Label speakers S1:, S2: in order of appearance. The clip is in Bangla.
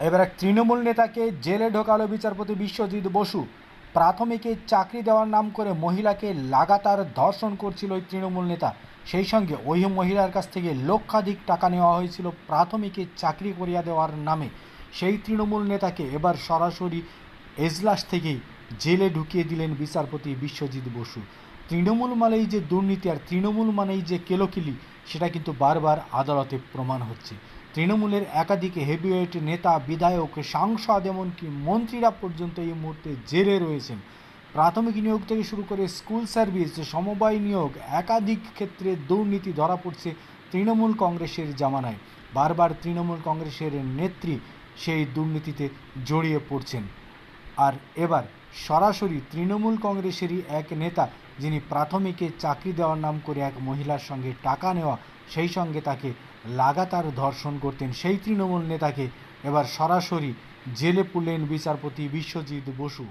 S1: এবার এক তৃণমূল নেতাকে জেলে ঢোকালো বিচারপতি বিশ্বজিৎ বসু। প্রাথমিকে চাকরি দেওয়ার নাম করে মহিলাকে লাগাতার ধর্ষণ করছিল ওই তৃণমূল নেতা। সেই সঙ্গে ওই মহিলার কাছ থেকে লক্ষাধিক টাকা নেওয়া হয়েছিল প্রাথমিকে চাকরি করিয়া দেওয়ার নামে। সেই তৃণমূল নেতাকে এবার সরাসরি এজলাস থেকেই জেলে ঢুকিয়ে দিলেন বিচারপতি বিশ্বজিৎ বসু। তৃণমূল মানেই যে দুর্নীতি আর তৃণমূল মানেই যে কেলোকিলি, সেটা কিন্তু বারবার আদালতে প্রমাণ হচ্ছে। তৃণমূলের একাধিক হেভিওয়েট নেতা, বিধায়ক, সাংসদ এমনকি মন্ত্রীরা পর্যন্ত এই মুহূর্তে জেলে রয়েছেন। প্রাথমিক নিয়োগ থেকে শুরু করে স্কুল সার্ভিস, সমবায় নিয়োগ, একাধিক ক্ষেত্রে দুর্নীতি ধরা পড়ছে তৃণমূল কংগ্রেসের জামানায়। বারবার তৃণমূল কংগ্রেসের নেত্রী সেই দুর্নীতিতে জড়িয়ে পড়ছেন। আর এবার সরাসরি তৃণমূল কংগ্রেসেরই এক নেতা, যিনি প্রাথমিকে চাকরি দেওয়ার নাম করে এক মহিলার সঙ্গে টাকা নেওয়া, সেই সঙ্গে তাকে লাগাতার ধর্ষণ করতেন সেই তৃণমূল নেতাকে। এবার সরাসরি জেলে পুলেন বিচারপতি বিশ্বজিৎ বসু।